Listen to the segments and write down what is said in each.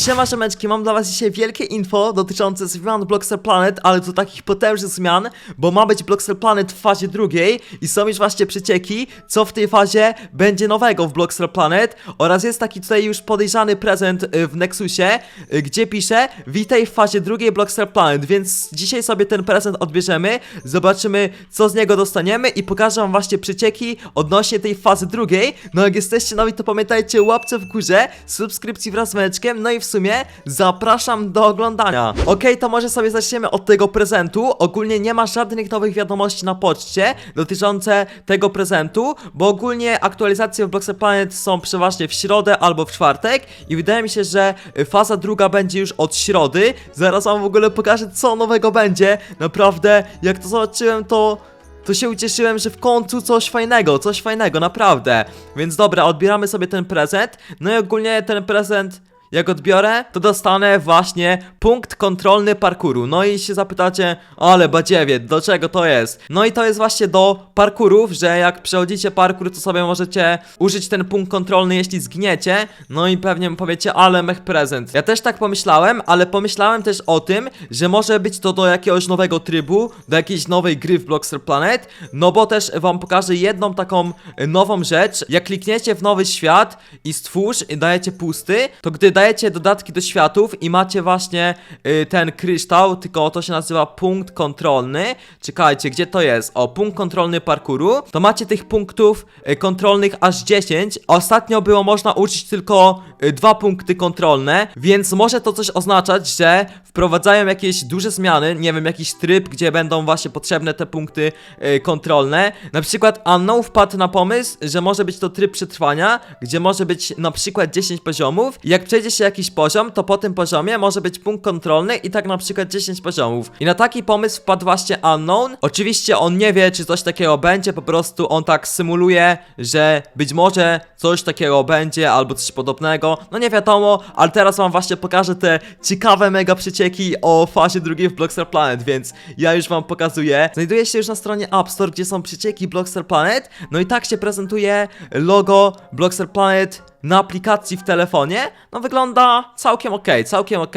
Siema Szemeczki, mam dla was dzisiaj wielkie info dotyczące zmian Bloxer Planet, ale to takich potężnych zmian, bo ma być Bloxer Planet w fazie drugiej i są już właśnie przecieki, co w tej fazie będzie nowego w Bloxer Planet oraz jest taki tutaj już podejrzany prezent y, w Nexusie, y, gdzie pisze Witaj w fazie drugiej Bloxer Planet, więc dzisiaj sobie ten prezent odbierzemy, zobaczymy co z niego dostaniemy i pokażę wam właśnie przecieki odnośnie tej fazy drugiej. No jak jesteście nowi to pamiętajcie łapce w górze, subskrypcji wraz z meczkiem, no i w sumie zapraszam do oglądania. Okej, to może sobie zaczniemy od tego prezentu. Ogólnie nie ma żadnych nowych wiadomości na poczcie dotyczące tego prezentu, bo ogólnie aktualizacje w Bloxer Planet są przeważnie w środę albo w czwartek i wydaje mi się, że faza druga będzie już od środy. Zaraz wam w ogóle pokażę co nowego będzie. Naprawdę, jak to zobaczyłem to to się ucieszyłem, że w końcu coś fajnego, coś fajnego, naprawdę. Więc dobra, odbieramy sobie ten prezent. No i ogólnie ten prezent. Jak odbiorę, to dostanę właśnie punkt kontrolny parkuru. No i się zapytacie, ale badziewie, do czego to jest? No i to jest właśnie do parkurów, że jak przechodzicie parkur, to sobie możecie użyć ten punkt kontrolny, jeśli zgniecie. No i pewnie powiecie, ale mech prezent. Ja też tak pomyślałem, ale pomyślałem też o tym, że może być to do jakiegoś nowego trybu, do jakiejś nowej gry w Bloxer Planet. No bo też wam pokażę jedną taką nową rzecz. Jak klikniecie w nowy świat i stwórz i dajecie pusty, to gdy dajecie dodatki do światów i macie właśnie y, ten kryształ, tylko to się nazywa punkt kontrolny. Czekajcie, gdzie to jest? O, punkt kontrolny parkuru. To macie tych punktów y, kontrolnych aż 10. Ostatnio było można użyć tylko y, dwa punkty kontrolne, więc może to coś oznaczać, że wprowadzają jakieś duże zmiany, nie wiem, jakiś tryb, gdzie będą właśnie potrzebne te punkty kontrolne. Na przykład Unknown wpadł na pomysł, że może być to tryb przetrwania, gdzie może być na przykład 10 poziomów. Jak przejdzie się jakiś poziom, to po tym poziomie może być punkt kontrolny i tak na przykład 10 poziomów. I na taki pomysł wpadł właśnie Unknown. Oczywiście on nie wie, czy coś takiego będzie, po prostu on tak symuluje, że być może coś takiego będzie albo coś podobnego. No nie wiadomo, ale teraz wam właśnie pokażę te ciekawe mega przecieki o fazie drugiej w Blockster Planet, więc ja już wam pokazuję. Znajduje się już na stronie App Store, gdzie są przecieki Blockster Planet. No i tak się prezentuje logo Blockster Planet na aplikacji w telefonie. No wygląda całkiem ok, całkiem ok.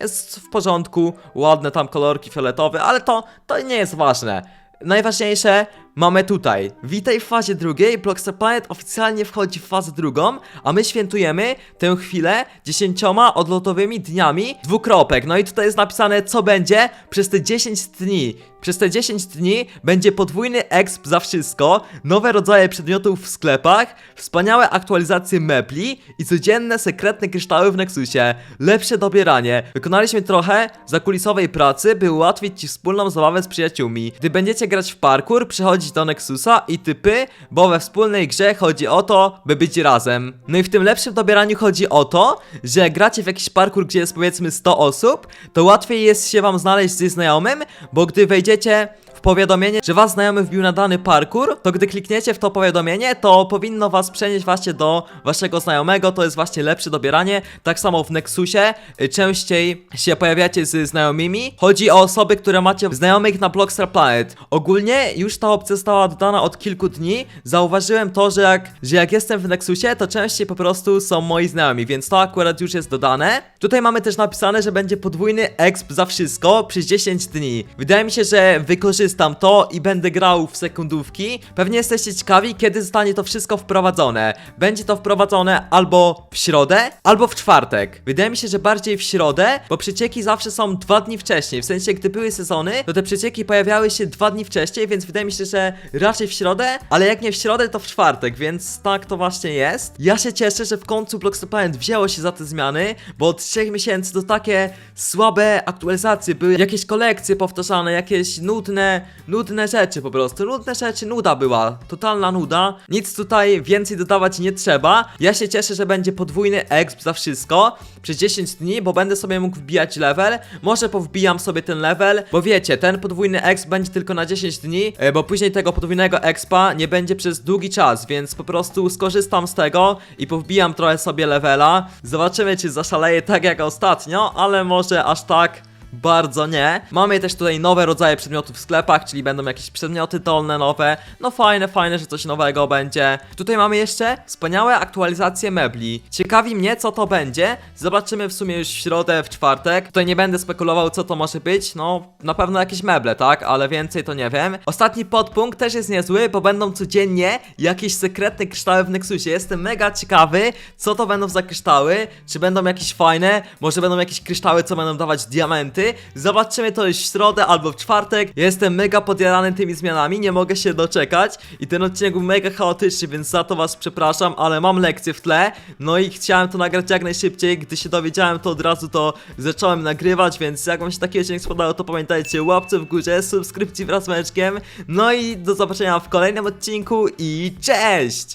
Jest w porządku, ładne tam kolorki fioletowe, ale to, to nie jest ważne. Najważniejsze mamy tutaj. Witaj w fazie drugiej. Blockster Planet oficjalnie wchodzi w fazę drugą, a my świętujemy tę chwilę dziesięcioma odlotowymi dniami dwukropek. No i tutaj jest napisane, co będzie przez te 10 dni. Przez te 10 dni będzie podwójny exp za wszystko, nowe rodzaje przedmiotów w sklepach, wspaniałe aktualizacje mebli i codzienne sekretne kryształy w Nexusie. Lepsze dobieranie. Wykonaliśmy trochę zakulisowej pracy, by ułatwić Ci wspólną zabawę z przyjaciółmi. Gdy będziecie grać w parkour, przychodzić do Nexusa i typy, bo we wspólnej grze chodzi o to, by być razem. No i w tym lepszym dobieraniu chodzi o to, że gracie w jakiś parkour, gdzie jest powiedzmy 100 osób, to łatwiej jest się Wam znaleźć ze znajomym, bo gdy wejdziecie powiadomienie, że was znajomy wbił na dany parkour, to gdy klikniecie w to powiadomienie, to powinno was przenieść właśnie do waszego znajomego, to jest właśnie lepsze dobieranie. Tak samo w Nexusie y, częściej się pojawiacie z znajomymi. Chodzi o osoby, które macie znajomych na Blockstar Planet. Ogólnie już ta opcja została dodana od kilku dni. Zauważyłem to, że jak, że jak jestem w Nexusie, to częściej po prostu są moi znajomi, więc to akurat już jest dodane. Tutaj mamy też napisane, że będzie podwójny exp za wszystko przez 10 dni. Wydaje mi się, że wykorzystam to i będę grał w sekundówki. Pewnie jesteście ciekawi, kiedy zostanie to wszystko wprowadzone. Będzie to wprowadzone albo w środę, albo w czwartek. Wydaje mi się, że bardziej w środę, bo przecieki zawsze są dwa dni wcześniej. W sensie, gdy były sezony, to te przecieki pojawiały się dwa dni wcześniej, więc wydaje mi się, że raczej w środę, ale jak nie w środę, to w czwartek, więc tak to właśnie jest. Ja się cieszę, że w końcu Blockster Planet wzięło się za te zmiany, bo od 3 miesięcy to takie słabe aktualizacje były, jakieś kolekcje powtarzane, jakieś nudne, nudne rzeczy po prostu. Nudne rzeczy, nuda była, totalna nuda. Nic tutaj więcej dodawać nie trzeba. Ja się cieszę, że będzie podwójny exp za wszystko przez 10 dni, bo będę sobie mógł wbijać level. Może powbijam sobie ten level, bo wiecie, ten podwójny exp będzie tylko na 10 dni, e, bo później tego podwójnego expa nie będzie przez długi czas, więc po prostu skorzystam z tego i powbijam trochę sobie levela. Zobaczymy, czy zaszaleję tak jak ostatnio, ale może aż tak bardzo nie. Mamy też tutaj nowe rodzaje przedmiotów w sklepach, czyli będą jakieś przedmioty dolne nowe. No fajne, fajne, że coś nowego będzie. Tutaj mamy jeszcze wspaniałe aktualizacje mebli. Ciekawi mnie, co to będzie. Zobaczymy w sumie już w środę, w czwartek. Tutaj nie będę spekulował, co to może być. No, na pewno jakieś meble, tak? Ale więcej to nie wiem. Ostatni podpunkt też jest niezły, bo będą codziennie jakieś sekretne kryształy w Nexusie. Jestem mega ciekawy, co to będą za kryształy. Czy będą jakieś fajne? Może będą jakieś kryształy, co będą dawać diamenty? Zobaczymy to już w środę albo w czwartek. Jestem mega podjarany tymi zmianami, nie mogę się doczekać. I ten odcinek był mega chaotyczny, więc za to was przepraszam, ale mam lekcję w tle. No i chciałem to nagrać jak najszybciej. Gdy się dowiedziałem, to od razu to zacząłem nagrywać, więc jak wam się taki odcinek spodobał, to pamiętajcie, łapce w górze, subskrypcji wraz z meczkiem. No i do zobaczenia w kolejnym odcinku i cześć!